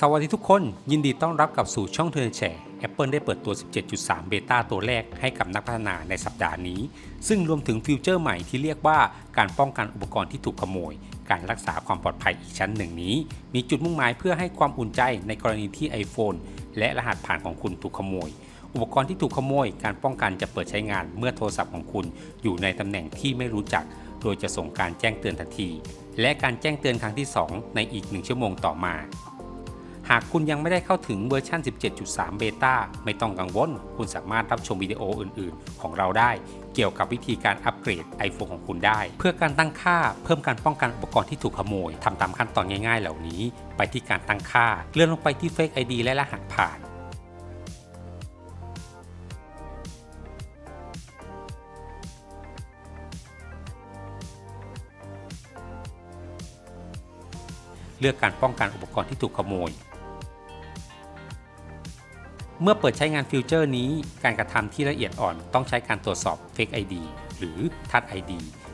สวัสดีทุกคน ยินดีต้อนรับกลับสู่ช่องเท n นแชร์ Apple ได้เปิดตัว 17.3 เบต้าตัวแรกให้กับนักพัฒนาในสัปดาห์นี้ ซึ่งรวมถึงฟิวเจอร์ใหม่ที่เรียกว่าการป้องกันอุปกรณ์ที่ถูกขโมย การรักษาความปลอดภัยอีกชั้นหนึ่งนี้ มีจุดมุ่งหมายเพื่อให้ความอุ่นใจในกรณีที่ iPhone และรหัสผ่านของคุณถูกขโมย อุปกรณ์ที่ถูกขโมย การป้องกันจะเปิดใช้งานเมื่อโทรศัพท์ของคุณอยู่ในตำแหน่งที่ไม่รู้จัก โดยจะส่งการแจ้งเตือนทันที และการแจ้งเตือนครั้งที่ 2 ในอีก 1 ชั่วโมงต่อมา หากคุณยังไม่ได้เข้าถึงเวอร์ชัน 17.3 เบต้าไม่ต้องกังวล คุณสามารถรับชมวิดีโออื่น ๆ ของเราได้ เกี่ยวกับวิธีการอัปเกรด iPhone ของคุณได้ เพื่อการตั้งค่าเพิ่มการป้องกันอุปกรณ์ที่ถูกขโมยทำตามขั้นตอนง่าย ๆ เหล่านี้ ไปที่การตั้งค่า เลื่อนลงไปที่ Fake ID และรหัสผ่านเลือกการป้องกันอุปกรณ์ที่ถูกขโมย เมื่อเปิดใช้งานฟิวเจอร์นี้ การกระทำที่ละเอียดอ่อนต้องใช้การตรวจสอบ Fake ID หรือ Touch ID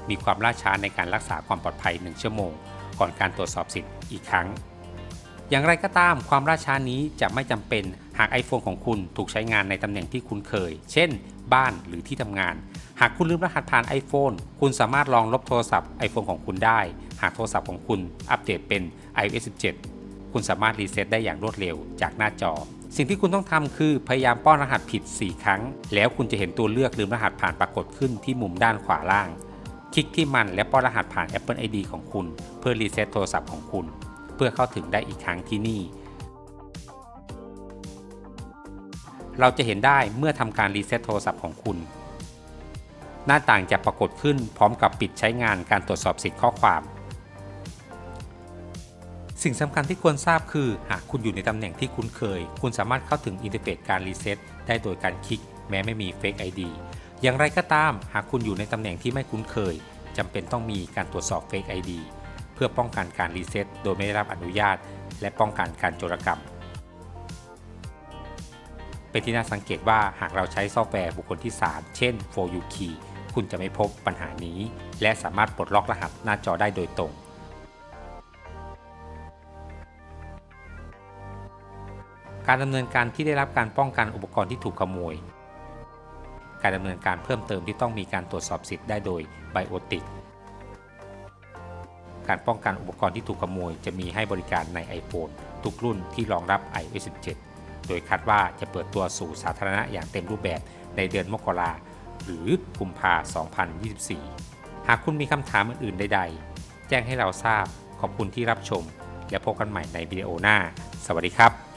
มีความล่าช้าในการรักษาความปลอดภัย 1 ชั่วโมง ก่อนการตรวจสอบสิทธิ์อีกครั้ง อย่างไรก็ตามความล่าช้านี้จะไม่จำเป็นหาก iPhone ของคุณถูกใช้งานในตำแหน่งที่คุ้นเคย เช่น บ้านหรือที่ทำงาน หากคุณลืมรหัสผ่าน iPhone คุณสามารถลองลบโทรศัพท์ iPhone ของคุณได้ หากโทรศัพท์ของคุณอัปเดตเป็น iOS 17 คุณสามารถรีเซ็ตได้อย่างรวดเร็วจากหน้าจอ สิ่งที่คุณต้องทำคือพยายามป้อนรหัสผิด 4 ครั้ง แล้วคุณจะเห็นตัวเลือกลืมรหัสผ่านปรากฏขึ้นที่มุมด้านขวาล่าง คลิกที่มันและป้อนรหัสผ่าน Apple ID ของคุณ เพื่อรีเซ็ตโทรศัพท์ของคุณ เพื่อเข้าถึงได้อีกครั้งที่นี่ เราจะเห็นได้เมื่อทำการรีเซ็ตโทรศัพท์ของคุณ หน้าต่างจะปรากฏขึ้นพร้อมกับปิดใช้งานการตรวจสอบสิทธิ์ข้อความ สิ่งสำคัญที่ควรทราบคือ หากคุณอยู่ในตำแหน่งที่คุ้นเคย คุณสามารถเข้าถึงอินเทอร์เฟซการรีเซ็ตได้โดยการคลิก แม้ไม่มี Fake ID อย่างไรก็ตาม หากคุณอยู่ในตำแหน่งที่ไม่คุ้นเคยจำเป็นต้องมีการตรวจสอบ Fake ID เพื่อป้องกันการรีเซ็ตโดยไม่ได้รับอนุญาต และป้องกันการโจรกรรม เป็นที่น่าสังเกตว่าหากเราใช้ซอฟต์แวร์บุคคลที่ 3 เช่น For You Key คุณจะไม่พบปัญหานี้ และสามารถปลดล็อกรหัสหน้าจอได้โดยตรง การดำเนินการที่ได้รับการป้องกันอุปกรณ์ที่ถูกขโมย การดำเนินการเพิ่มเติมที่ต้องมีการตรวจสอบสิทธิ์ได้โดยไบโอติก การป้องกันอุปกรณ์ที่ถูกขโมย จะมีให้บริการใน iPhone ทุกรุ่นที่รองรับ iOS 17 โดยคาดว่าจะเปิดตัวสู่สาธารณะอย่างเต็มรูปแบบในเดือนมกราหรือกุมภา2024 หากคุณมีคำถามอื่นใด ๆ แจ้งให้เราทราบ ขอบคุณที่รับชม และพบกันใหม่ในวิดีโอหน้า สวัสดีครับ